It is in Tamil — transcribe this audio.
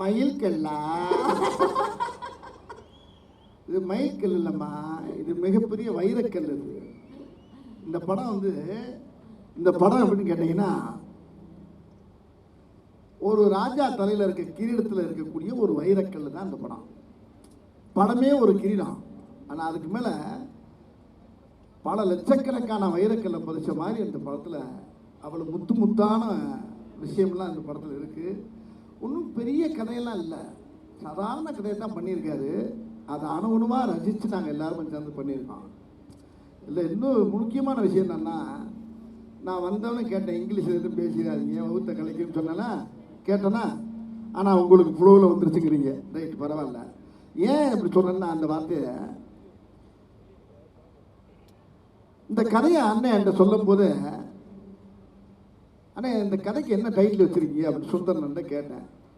மயில்கல்லா? இது மயில்கல் இல்லைம்மா. இது மிகப்பெரிய வைரக்கல் இது இந்த படம் வந்து இந்த படம் எப்படின்னு கேட்டீங்கன்னா ஒரு ராஜா தலையில் இருக்க கிரீடத்தில் இருக்கக்கூடிய ஒரு வைரக்கல் தான் இந்த படம். படமே ஒரு கிரீடம். ஆனால் அதுக்கு மேலே பல லட்சக்கணக்கான வைரக்கல்லை பதிச்ச மாதிரி இந்த படத்தில் அவ்வளோ முத்து முத்தான விஷயம்லாம் இந்த படத்தில் இருக்குது ஒன்றும் பெரிய கதையெல்லாம் இல்லை. சாதாரண கதையை தான் பண்ணியிருக்காரு. அதை அணுகுணமாக ரசித்து நாங்கள் எல்லாரும் சேர்ந்து பண்ணியிருக்கோம். இல்லை இன்னும் முக்கியமான விஷயம் என்னென்னா நான் வந்தவனே கேட்டேன் இங்கிலீஷில் எதுவும் பேசிடாதீங்க வகுத்த கலைக்குன்னு சொன்னேன்னா? கேட்டேன்னா ஆனால் உங்களுக்கு ஃப்ளோவில் வந்துருச்சுங்கிறீங்க. ரைட் பரவாயில்ல. ஏன் இப்படி சொன்னேன்னா அந்த வார்த்தையை இந்த கதையை அண்ணன் என்கிட்ட சொல்லும் போது அண்ணே இந்த கதைக்கு என்ன டைட்டில் வச்சுருக்கீங்க? அப்படின்னு சுந்தரன் கேட்டேன்.